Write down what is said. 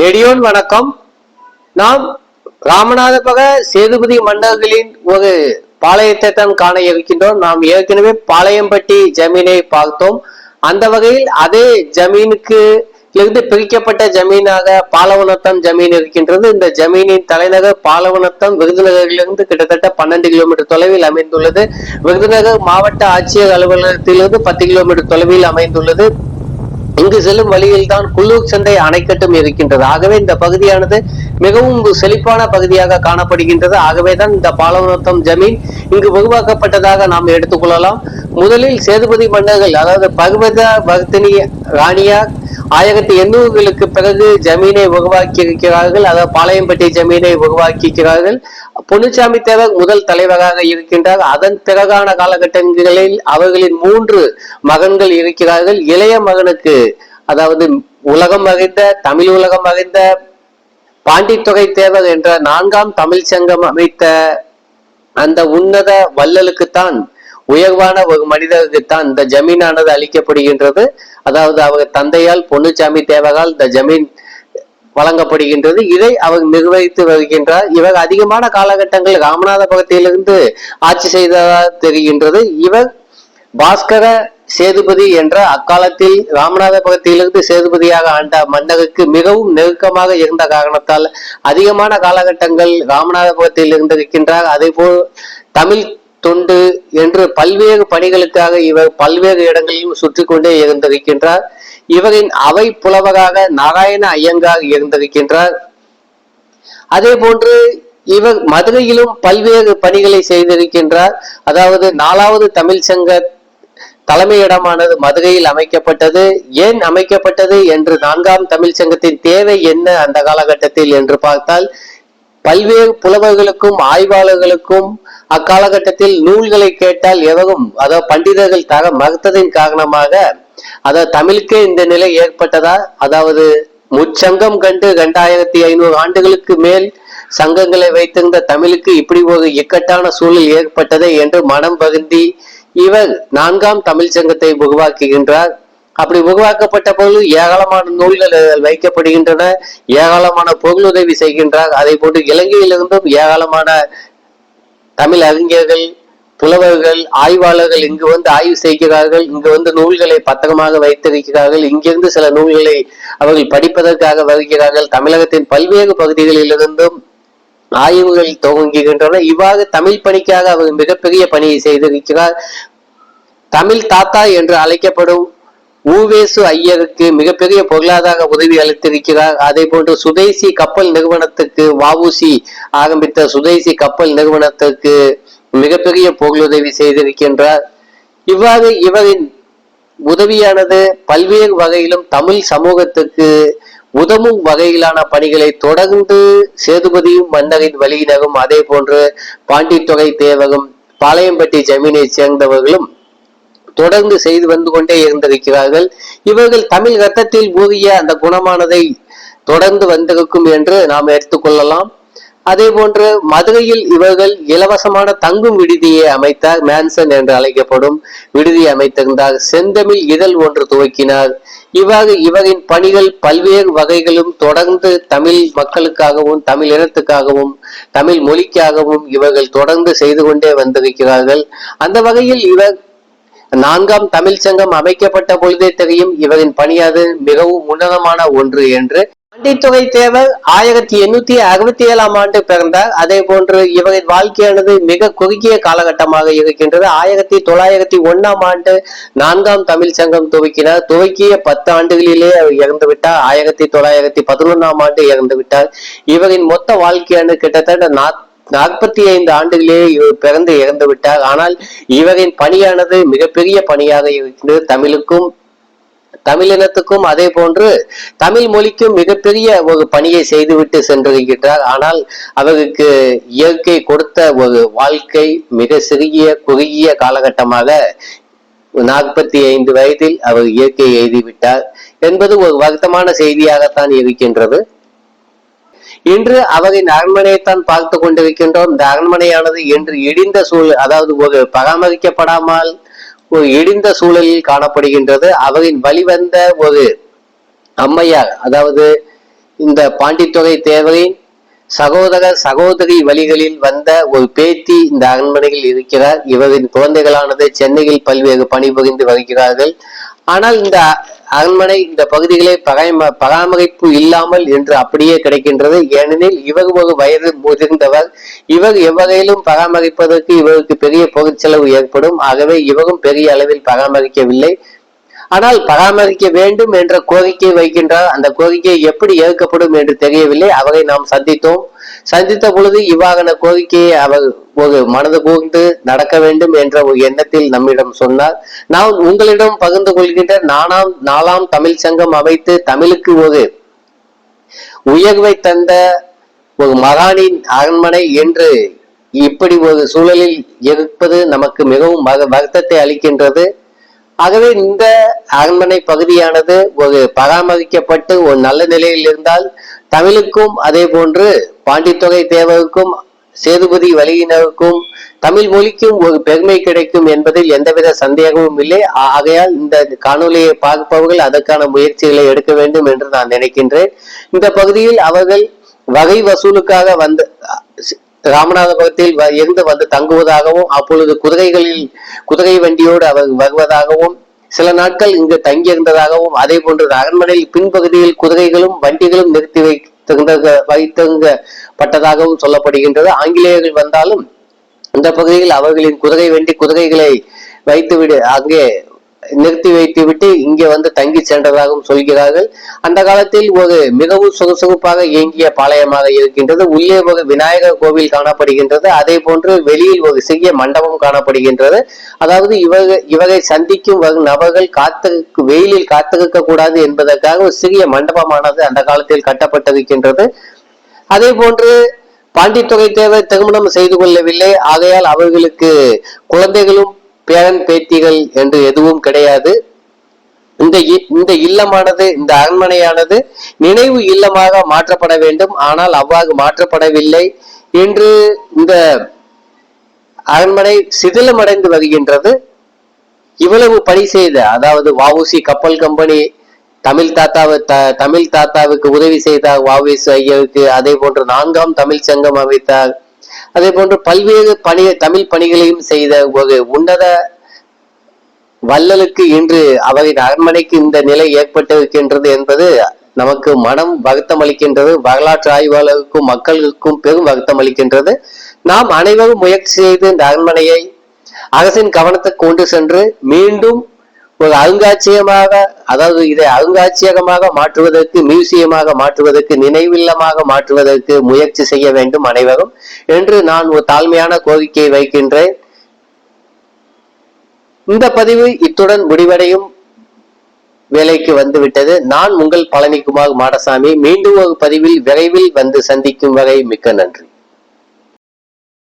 நெடியோன் வணக்கம். நாம் ராமநாதபக சேதுபதி மன்னர்களின் ஒரு பாளையத்தை தான் காண இருக்கின்றோம். நாம் ஏற்கனவே பாளையம்பட்டி ஜமீனை பார்த்தோம். அந்த வகையில் அதே ஜமீனுக்கு இருந்து பிரிக்கப்பட்ட ஜமீனாக பாலவனத்தம் ஜமீன் இருக்கின்றது. இந்த ஜமீனின் தலைநகர் பாலவனத்தம் விருதுநகரிலிருந்து கிட்டத்தட்ட பன்னெண்டு கிலோமீட்டர் தொலைவில் அமைந்துள்ளது. விருதுநகர் மாவட்ட ஆட்சியர் அலுவலகத்திலிருந்து பத்து கிலோமீட்டர் தொலைவில் அமைந்துள்ளது. இங்கு செல்லும் வழியில் தான் குள்ளூர் சந்தை அணைக்கட்டும் இருக்கின்றது. ஆகவே இந்த பகுதியானது மிகவும் செழிப்பான பகுதியாக காணப்படுகின்றது. ஆகவே தான் இந்த பாலவரத்தம் ஜமீன் இங்கு உருவாக்கப்பட்டதாக நாம் எடுத்துக்கொள்ளலாம் முதலில் சேதுபதி மன்னர்கள் அதாவது பகவத பக்தினி ராணியா ஆயிரத்தி எண்ணூறுகளுக்கு பிறகு ஜமீனை உருவாக்கி இருக்கிறார்கள் அதாவது பாளையம்பட்டி ஜமீனை உருவாக்கியிருக்கிறார்கள். பொன்னுச்சாமி தேவர் முதல் தலைவராக இருக்கின்றார். அதன் பிறகான காலகட்டங்களில் அவர்களின் மூன்று மகன்கள் இருக்கிறார்கள். இளைய மகனுக்கு அதாவது உலகம் அறிந்த தமிழ் உலகம் அறிந்த பாண்டித்துறை தேவர் என்ற நான்காம் தமிழ் சங்கம் அமைத்த அந்த உன்னத வள்ளலுக்குத்தான் உயர்வான ஒரு மனிதருக்குத்தான் இந்த ஜமீனானது அளிக்கப்படுகின்றது. அதாவது அவர் தந்தையால் பொன்னுச்சாமி தேவகால் இந்த ஜமீன் வழங்கப்படுகின்றது. இதை அவர் நிர்வகித்து வருகின்றார். இவர் அதிகமான காலகட்டங்கள் ராமநாதபுரத்திலிருந்து ஆட்சி செய்ததாக தெரிகின்றது. இவர் பாஸ்கர சேதுபதி என்ற அக்காலத்தில் ராமநாதபுரத்திலிருந்து சேதுபதியாக ஆண்ட மன்னருக்கு மிகவும் நெருக்கமாக இருந்த காரணத்தால் அதிகமான காலகட்டங்கள் ராமநாதபுரத்தில் இருந்திருக்கின்றார். அதே போல் தமிழ் தொண்டு என்று பல்வேறு பணிகளுக்காக இவர் பல்வேறு இடங்களிலும் சுற்றி கொண்டே இருந்திருக்கின்றார். இவரின் அவை புலவராக நாராயண ஐயங்கார் இருந்திருக்கின்றார். அதே போன்று இவர் மதுரையிலும் பல்வேறு பணிகளை செய்திருக்கின்றார். அதாவது நாலாவது தமிழ் சங்க தலைமையிடமானது மதுரையில் அமைக்கப்பட்டது. ஏன் அமைக்கப்பட்டது? என்று நான்காம் தமிழ் சங்கத்தின் தேவை என்ன அந்த காலகட்டத்தில் என்று பார்த்தால் பல்வேறு புலவர்களுக்கும் ஆய்வாளர்களுக்கும் அக்காலகட்டத்தில் நூல்களை கேட்டால் எவரும் அதாவது பண்டிதர்கள் தர மறுத்ததின் காரணமாக அதாவது தமிழுக்கே இந்த நிலை ஏற்பட்டதா? அதாவது முச்சங்கம் கண்டு இரண்டாயிரத்தி ஐநூறு ஆண்டுகளுக்கு மேல் சங்கங்களை வைத்திருந்த தமிழுக்கு இப்படி ஒரு இக்கட்டான சூழல் ஏற்பட்டதே என்று மனம் பகுந்தி இவர் நான்காம் தமிழ் சங்கத்தை உருவாக்குகின்றார். அப்படி உருவாக்கப்பட்ட பொருள் ஏராளமான நூல்கள் வைக்கப்படுகின்றன ஏராளமான பொருளுதவி செய்கின்றார். அதை போன்று இலங்கையிலிருந்தும் ஏராளமான தமிழ் அறிஞர்கள் புலவர்கள் ஆய்வாளர்கள் இங்கு வந்து ஆய்வு செய்கிறார்கள். இங்கு வந்து நூல்களை பத்திரமாக வைத்திருக்கிறார்கள். இங்கிருந்து சில நூல்களை அவர்கள் படிப்பதற்காக வருகிறார்கள். தமிழகத்தின் பல்வேறு பகுதிகளிலிருந்தும் ஆய்வுகள் துவங்குகின்றன. இவ்வாறு தமிழ் பணிக்காக அவர் மிகப்பெரிய பணியை செய்திருக்கிறார். தமிழ் தாத்தா என்று அழைக்கப்படும் ஊவேசு ஐயருக்கு மிகப்பெரிய பொருளாதார உதவி அளித்திருக்கிறார். அதே போன்று சுதேசி கப்பல் நிறுவனத்துக்கு வாவுசி ஆரம்பித்த சுதேசி கப்பல் நிறுவனத்துக்கு மிகப்பெரிய பொருளுதவி செய்திருக்கின்றார். இவ்வாறு இவரின் உதவியானது பல்வேறு வகையிலும் தமிழ் சமூகத்துக்கு உதவும் வகையிலான பணிகளை தொடர்ந்து சேதுபதியும் மன்னரின் வழியினரும் அதே போன்று பாண்டித்துறை தேவரும் பாளையம்பட்டி ஜமீனை சேர்ந்தவர்களும் தொடர்ந்து செய்து வந்து கொண்டே இருந்திருக்கிறார்கள். இவர்கள் தமிழ் ரத்தத்தில் ஊறிய அந்த குணமானதை தொடர்ந்து வந்திருக்கும் என்று நாம் எடுத்துக்கொள்ளலாம் அதே போன்று மதுரையில் இவர்கள் இலவசமான தங்கும் விடுதியை அமைத்தார். மேன்சன் என்று அழைக்கப்படும் விடுதியை அமைத்திருந்தார். செந்தமிழ் இதழ் ஒன்று துவக்கினார். இவ்வாறு இவரின் பணிகள் பல்வேறு வகைகளும் தொடர்ந்து தமிழ் மக்களுக்காகவும் தமிழ் இனத்துக்காகவும் தமிழ் மொழிக்காகவும் இவர்கள் தொடர்ந்து செய்து கொண்டே வந்திருக்கிறார்கள். அந்த வகையில் இவர் நான்காம் தமிழ் சங்கம் அமைக்கப்பட்ட பொழுதே தெரியும் இவரின் பணியாது மிகவும் உன்னதமான ஒன்று என்று. பாண்டித்துறை தேவர் ஆயிரத்தி எண்ணூத்தி அறுபத்தி ஏழாம் ஆண்டு பிறந்தார். அதே போன்று இவரின் வாழ்க்கையானது மிக குறுகிய காலகட்டமாக இருக்கின்றது. ஆயிரத்தி தொள்ளாயிரத்தி ஒன்னாம் ஆண்டு நான்காம் தமிழ் சங்கம் துவக்கினார். துவக்கிய பத்து ஆண்டுகளிலே அவர் இறந்து விட்டார் ஆயிரத்தி தொள்ளாயிரத்தி பதினொன்னாம் ஆண்டு இறந்து விட்டார் இவரின் மொத்த வாழ்க்கையானது கிட்டத்தட்ட நாற்பத்தி ஐந்து ஆண்டுகளே இவர் பிறந்து இறந்து விட்டார். ஆனால் இவரின் பணியானது மிகப்பெரிய பணியாக இருக்கின்றது தமிழுக்கும் தமிழினத்துக்கும் அதே போன்று தமிழ் மொழிக்கும் மிகப்பெரிய ஒரு பணியை செய்துவிட்டு சென்றிருக்கிறார். ஆனால் அவருக்கு இயற்கை கொடுத்த ஒரு வாழ்க்கை மிக சிறிய குறுகிய காலகட்டமாக நாற்பத்தி ஐந்து வயதில் அவர் இயற்கை எழுதிவிட்டார் என்பது ஒரு வருத்தமான செய்தியாகத்தான் இருக்கின்றது. இன்று அவரின் அரண்மனையைத்தான் பார்த்து கொண்டிருக்கின்றோம். இந்த அரண்மனையானது இன்று இடிந்த சூழல் அதாவது ஒரு பராமரிக்கப்படாமல் ஒரு இடிந்த சூழலில் காணப்படுகின்றது. அவரின் வழிவந்த ஒரு அம்மையார் அதாவது இந்த பாண்டித்துறை தேவரின் சகோதரர் சகோதரி வழிகளில் வந்த ஒரு பேத்தி இந்த அரண்மனையில் இருக்கிறார். இவரின் குழந்தைகளானது சென்னையில் பல்வேறு பணிபுரிந்து வருகிறார்கள். ஆனால் இந்த அரண்மனை இந்த பகுதிகளை பராம பராமரிப்பு இல்லாமல் என்று அப்படியே கிடைக்கின்றது. ஏனெனில் இவர் ஒரு வயது முதிர்ந்தவர். இவர் எவ்வகையிலும் பராமரிப்பதற்கு இவருக்கு பெரிய பொருட்செலவு ஏற்படும். ஆகவே இவரும் பெரிய அளவில் பராமரிக்கவில்லை. ஆனால் பராமரிக்க வேண்டும் என்ற கோரிக்கை வைக்கின்றார். அந்த கோரிக்கை எப்படி ஏற்கப்படும் என்று தெரியவில்லை. அவரை நாம் சந்தித்தோம். சந்தித்த பொழுது இவ்வாறான கோரிக்கையை அவர் ஒரு மனது கூர்ந்து நடக்க வேண்டும் என்ற ஒரு எண்ணத்தில் நம்மிடம் சொன்னார். நான் உங்களிடம் பகிர்ந்து கொள்கின்ற நானாம் நாலாம் தமிழ் சங்கம் அமைத்து தமிழுக்கு ஒரு உயர்வை தந்த ஒரு மகானின் அரண்மனை என்று இப்படி ஒரு சூழலில் இருப்பது நமக்கு மிகவும் மக- வருத்தத்தை அளிக்கின்றது. ஆகவே இந்த அரண்மனை பகுதியானது ஒரு பராமரிக்கப்பட்டு ஒரு நல்ல நிலையில் இருந்தால் தமிழுக்கும் அதே போன்று பாண்டித்தொகை தேவருக்கும் சேதுபதி வழியினருக்கும் தமிழ் மொழிக்கும் ஒரு பெருமை கிடைக்கும் என்பதில் எந்தவித சந்தேகமும் இல்லை. ஆகையால் இந்த காணொலியை பார்ப்பவர்கள் அதற்கான முயற்சிகளை எடுக்க வேண்டும் என்று நான் நினைக்கின்றேன். இந்த பகுதியில் அவர்கள் வகை வசூலுக்காக வந்த ராமநாதபுரத்தில் வ- இருந்து வந்து தங்குவதாகவும் அப்பொழுது குதிரைகளில் குதிரை வண்டியோடு அவர் வருவதாகவும் சில நாட்கள் இங்கு தங்கியிருந்ததாகவும் அதே போன்று அரண்மனையில் பின்பகுதியில் குதிரைகளும் வண்டிகளும் நிறுத்தி வைத்திருந்த வைத்திருக்கப்பட்டதாகவும் சொல்லப்படுகின்றது. ஆங்கிலேயர்கள் வந்தாலும் இந்த பகுதியில் அவர்களின் குதிரை வண்டி குதிரைகளை வைத்துவிடு அங்கே நிறுத்தி வைத்துவிட்டு இங்கே வந்து தங்கி சென்றதாகவும் சொல்கிறார்கள். அந்த காலத்தில் ஒரு மிகவும் சுறுசுறுப்பாக இயங்கிய பாளையமாக இருக்கின்றது. உள்ளே ஒரு விநாயகர் கோவில் காணப்படுகின்றது. அதே போன்று வெளியில் ஒரு சிறிய மண்டபம் காணப்படுகின்றது. அதாவது இவக இவரை சந்திக்கும் வரும் நபர்கள் காத்து வெயிலில் காத்திருக்க கூடாது என்பதற்காக ஒரு சிறிய மண்டபமானது அந்த காலத்தில் கட்டப்பட்டிருக்கின்றது. அதே போன்று பாண்டித்துறை தேவர் திருமணம் செய்து கொள்ளவில்லை. ஆகையால் அவர்களுக்கு குழந்தைகளும் பேரன் பேத்திகள் என்று எதுவும் கிடையாது. இந்த இ- இந்த இல்லமானது இந்த அரண்மனையானது நினைவு இல்லமாக மாற்றப்பட வேண்டும். ஆனால் அவ்வாறு மாற்றப்படவில்லை என்று இந்த அரண்மனை சிதிலமடைந்து வருகின்றது. இவ்வளவு பணி செய்த அதாவது வவுசி கப்பல் கம்பெனி தமிழ் தாத்தாவு த- தமிழ் தாத்தாவுக்கு உதவி செய்தார் வஉசி ஐயாவுக்கு அதே போன்று நான்காம் தமிழ் சங்கம் அமைத்தார். அதே போன்று பல்வேறு பணி தமிழ் பணிகளையும் செய்த ஒரு உன்னத வள்ளலுக்கு இன்று அவரின் அரண்மனைக்கு இந்த நிலை ஏற்பட்டிருக்கின்றது என்பது நமக்கு மனம் வருத்தம் அளிக்கின்றது வரலாற்று ஆய்வாளருக்கும் மக்களுக்கும் பெரும் வருத்தம் அளிக்கின்றது நாம் அனைவரும் முயற்சி செய்து இந்த அரண்மனையை அரசின் கவனத்தை கொண்டு சென்று மீண்டும் ஒரு அருங்காட்சியகமாக அதாவது இதை அருங்காட்சியகமாக மாற்றுவதற்கு மியூசியமாக மாற்றுவதற்கு நினைவில்லமாக மாற்றுவதற்கு முயற்சி செய்ய வேண்டும் அனைவரும். என்று நான் ஒரு தாழ்மையான கோரிக்கையை வைக்கின்றேன். இந்த பதிவு இத்துடன் முடிவடையும் வேலைக்கு வந்துவிட்டது. நான் உங்கள் பழனிக்குமார் மாடசாமி. மீண்டும் ஒரு பதிவில் விரைவில் வந்து சந்திக்கும் வரை மிக்க நன்றி.